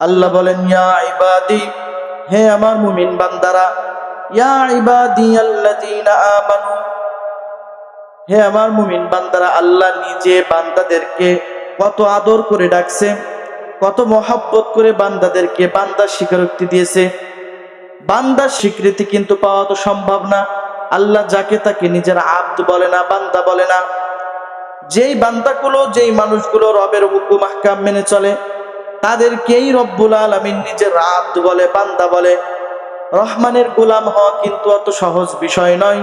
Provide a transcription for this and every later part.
আল্লাহ বলেন, ইয়া ইবাদি, হে আমার মুমিন বান্দারা, ইয়া ইবাদি আল্লাযীনা আমানু, হে আমার মুমিন বান্দারা, আল্লাহ নিজে বান্দাদেরকে কত আদর করে ডাকছে, কত মহাব্বত করে বান্দাদেরকে বান্দার স্বীকারোক্তি দিয়েছে। বান্দার স্বীকৃতি কিন্তু পাওয়া তো সম্ভব না। আল্লাহ যাকে তাকে নিজের আব্দ বলে না, বান্দা বলে না। যেই বান্দাগুলো, যেই মানুষগুলো রবের হুকুম, আহকাম মেনে চলে তাদেরকেই রব্বুল আলমিন নিজের আব্দ বলে, বান্দা বলে। রহমানের গোলাম হওয়া কিন্তু অত সহজ বিষয় নয়।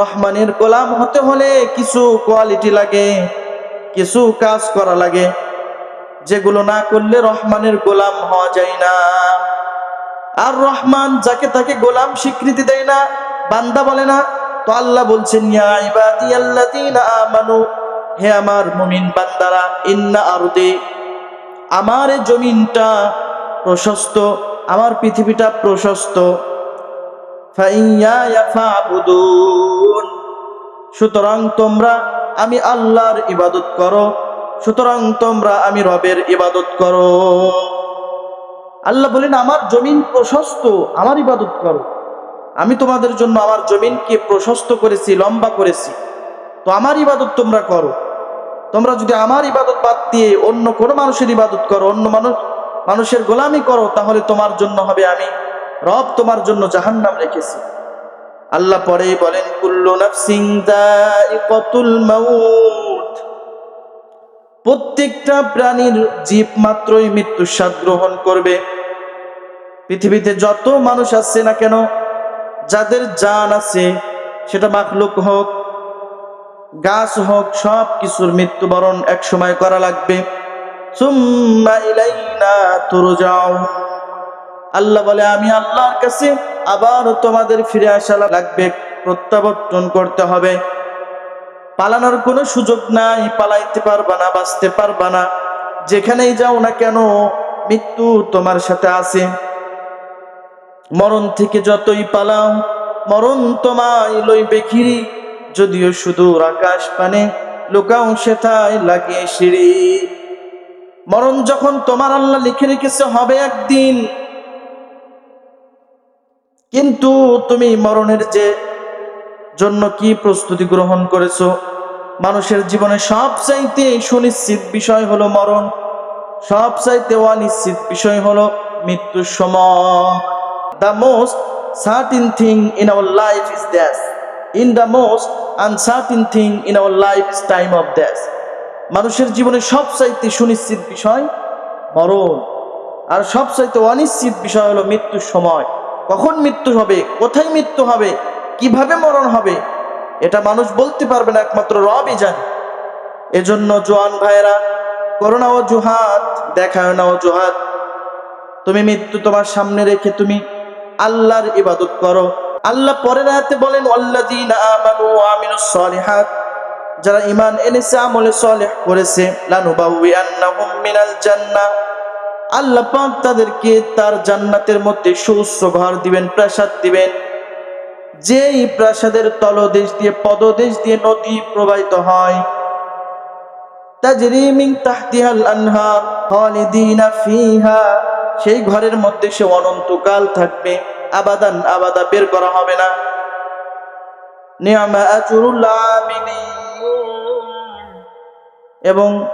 রহমানের গোলাম হতে হলে কিছু কোয়ালিটি লাগে, কিছু কাজ করা লাগে। যেগুলো না করলে রহমানের গোলাম হওয়া যায় না। আর রহমান যাকে তাকে গোলাম স্বীকৃতি দেয় না, বান্দা বলে না। তো আল্লাহ বলছেন হে আমার মুমিন বান্দারা, ইন্না আরদে আমার জমিনটা প্রশস্ত, আমার পৃথিবীটা প্রশস্ত। সুতরাং তোমরা আমি আল্লাহর ইবাদত করো, সুতরাং তোমরা আমি রবের ইবাদত করো। আল্লাহ বলেন, আমার জমিন প্রশস্ত, আমার ইবাদত করো। আমি তোমাদের জন্য আমার জমিনকে প্রশস্ত করেছি, লম্বা করেছি। তো আমার ইবাদত তোমরা করো। তোমরা যদি আমার ইবাদত বাদ দিয়ে অন্য কোনো মানুষের ইবাদত করো, অন্য মানুষ, মানুষের গোলামি করো, তাহলে তোমার জন্য হবে আমি রব তোমার জন্য জাহান নাম রেখেছি। আল্লাহ পরে বলেন, কুল্লু নাফসিং মাউত। প্রত্যেকটা প্রাণীর জীব মাত্রই মৃত্যুর স্বাদ গ্রহণ করবে। পৃথিবীতে যত মানুষ আছে না কেন, যাদের জান আছে, সেটা মাখলুক হোক গাছ হোক, সব কিছুর মৃত্যুবরণ এক সময় করা লাগবে। আল্লাহ বলে, আমি আল্লাহর কাছে আবার তোমাদের ফিরে আসা লাগবে, প্রত্যাবর্তন করতে হবে। পালানোর কোনো সুযোগ নাই, পালাইতে পারবা না, বাঁচতে পারবা না। যেখানেই যাও না কেন, মৃত্যু তোমার সাথে আছে। মরণ থেকে যতই পালাও, মরণ তোমায় লইবে খিরি যদিও সুদূর আকাশ পানে লুকাও সেথায় লাগিয়ে সিঁড়ি। মরণ যখন তোমার আল্লাহ লিখে রেখেছে হবে একদিন। কিন্তু তুমি মরণের যে জন্য কি প্রস্তুতি গ্রহণ করেছ, মানুষের জীবনে সব সবচাইতে সুনিশ্চিত বিষয় হলো মরণ। সব সবচাইতে অনিশ্চিত বিষয় হলো মৃত্যুর সময়। The most certain thing in our life is that's in the most uncertain thing in our life time of that's মানুষের জীবনে সবচাইতে সুনিশ্চিত বিষয় মরণ। আর সবচাইতে অনিশ্চিত বিষয় হলো মৃত্যুর সময়। কখন মৃত্যু হবে? কোথায় মৃত্যু হবে? কীভাবে মরণ হবে? এটা মানুষ বলতে পারবে না, একমাত্র রবই জানে। এজন্য জোয়ান ভাইয়েরা করোনা ও জুহাত দেখায় না ও জুহাত তুমি মৃত্যু তোমার সামনে রেখে তুমি আল্লাহর ইবাদত করো। আল্লাহ পরের হাতে বলেন, আল্লাযীনা যারা ঈমান এনেছে, আমলে সলিহ করেছে, লানুবাউইয়ান্নাহুম মিনাল জান্নাহ আল্লাহ পাক তাদেরকে তার জান্নাতের মধ্যে সুউচ্চ ঘর দিবেন, প্রাসাদ দিবেন। যেই প্রাসাদের তলদেশ দিয়ে, পদদেশ দিয়ে নদী প্রবাহিত হয়। সেই ঘরের মধ্যে সে অনন্তকাল থাকবে। আবাদান আবাদা বের করা হবে না। এবং